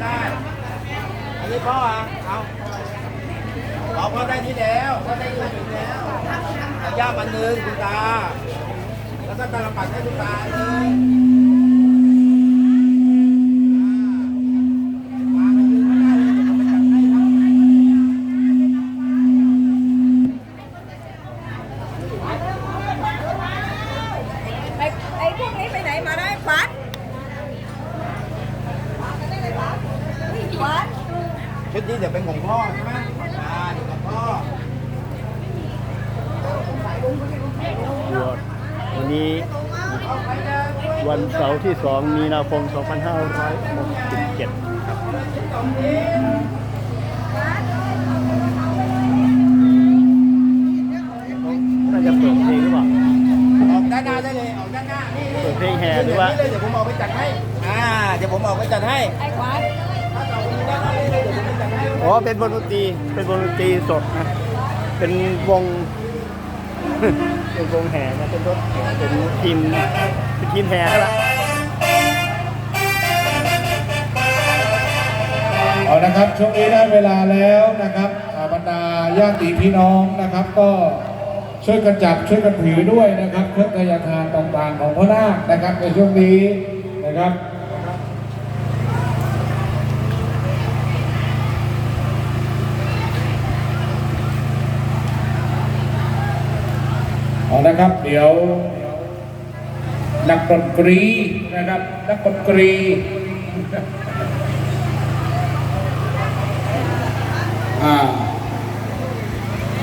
ได้ อันนี้พ่ออะเอาเอาพ่อได้นี่แล้วพ่อได้นี่แล้วอาย่ามันหนึ่งคุณตา แล้วก็ตาลปัดให้คุณตาเลยไอ้พวกนี้ไปไหนมาได้ขวัญนี่ขวัญ ชุดนี้เดี๋ยวเป็นของพ่อใช่ไหมอ่าเดี๋ยวของพ่อวันนี้วันเสาร์ที่ 2 มีนาคม 2567 ครับ น่าจะเปิดเพลงหรือเปล่าออกด้านหน้าได้เลยออกด้านหน้านี่เปิดเพลงแห่หรือว่า เดี๋ยวผมออกไปจัดให้ อ่า เดี๋ยวผมออกไปจัดให้ ไอ้ขวัญ อ๋อเป็นวงดนตรีเป็นวงดนตรีสดนะเป็นวง เป็นวงแห่นะเป็นรถแห่เป็นทีมเป็นทีมแห่แล้วล่ะเอานะครับช่วงนี้ได้เวลาแล้วนะครับอาบรรดาญาติพี่น้องนะครับ ก็ช่วยกันจับช่วยกันถือด้วยนะครับเครื่องทายทานต่างๆของพ่อนาคนะครับในช่วงนี้นะครับ เอา นะครับ เดี๋ยว นักดนตรีนะครับ นักดนตรี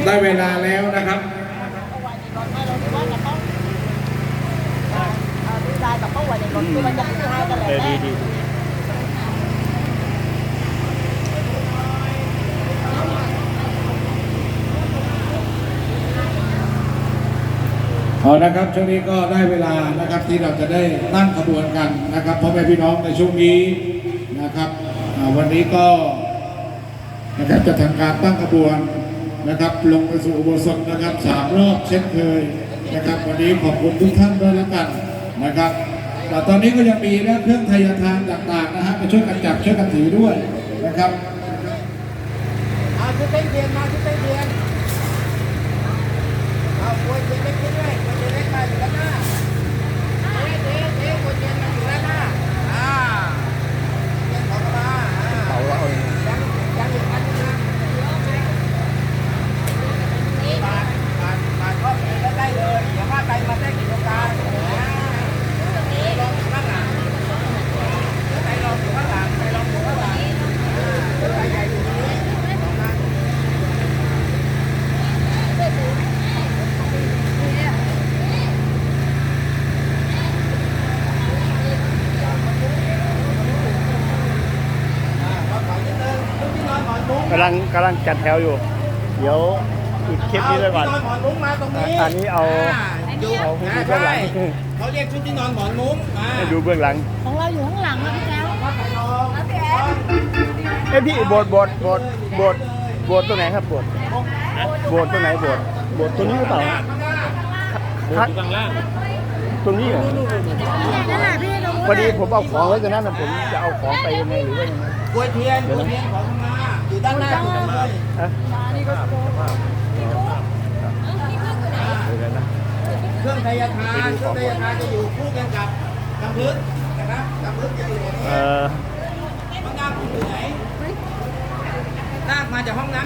ได้เวลาแล้วนะครับดูลายกับป้าวันในรถคือมันจะพูดให้กันเลย เออดีดี เอานะครับช่วงนี้ก็ได้เวลานะครับที่เราจะได้ตั้งขบวนกันนะครับพ่อแม่พี่น้องในช่วงนี้นะครับวันนี้ก็นะครับจะทำการตั้งขบวนนะครับ ลงไปสู่อุโบสถนะครับสามรอบเช่นเคยนะครับ วันนี้ขอบคุณทุกท่านด้วยแล้วกันนะครับแต่ตอนนี้ก็ยังมีเรื่องเครื่องไทยทานต่างๆนะฮะมาช่วยกันจับช่วยกันถือด้วยนะครับเอาชุดเต้นเทียนมาชุดเต้นเทียนเอากล้วยเทียนเล็กขึ้นด้วยกล้วยเทียนเล็กมาอยู่ด้านหน้าเจ๊เจ๊เจ๊กล้วยเทียนมาอยู่ด้านหน้า อ่าเทียนของมาอ่า เขาเอา ยังยังอีกอันหนึงนะบาทบาทบาทก็เองก็ได้เลยเดี๋ยวว่าไปมาได้กี่โครงการอ่าลองอยู่ข้างหลังไปลองอยู่ข้างหลังไปลองอยู่ข้างหลังอ่าไปใหญ่อยู่ตรงนี้ลองมา กำลังกำลังจัดแถวอยู่ เดี๋ยวอีกคลิปนี้ด้วยก่อนชุดที่นอนหมอนมุ้งมาตรงนี้อันนี้เอาดูเอาให้ดูเบื้องหลังใช่เขาเรียกชุดที่นอนหมอนมุ้งอ่าให้ดูเบื้องหลัง ของเราอยู่ข้างหลังนะพี่แจ๊วว่าใครลองแล้วพี่แอนเอ้ยพี่โบสถ์โบสถ์โบสถ์โบสถ์โบสถ์ตัวไหนครับโบสถ์โบสถ์ตัวไหนโบสถ์โบสถ์ตัวนี้หรือเปล่าครับตรงนี้เหรอนั่นแหละพี่ตรงพอดีผมเอาของไว้ตรงนั้นนะผมจะเอาของไปยังไงหรือว่ายังไงกล้วยเทียนกล้วยเทียนของมา อยู่ด้านหน้าคุณเลยฮะเดี๋ยวนะเครื่องทยทานเครื่องทยทานจะอยู่คู่กันกับกำพึกนะครับกำพึกจะอยู่ตรงนี้เออห้องน้ำอยู่ไหนลากมาจากห้องน้ำ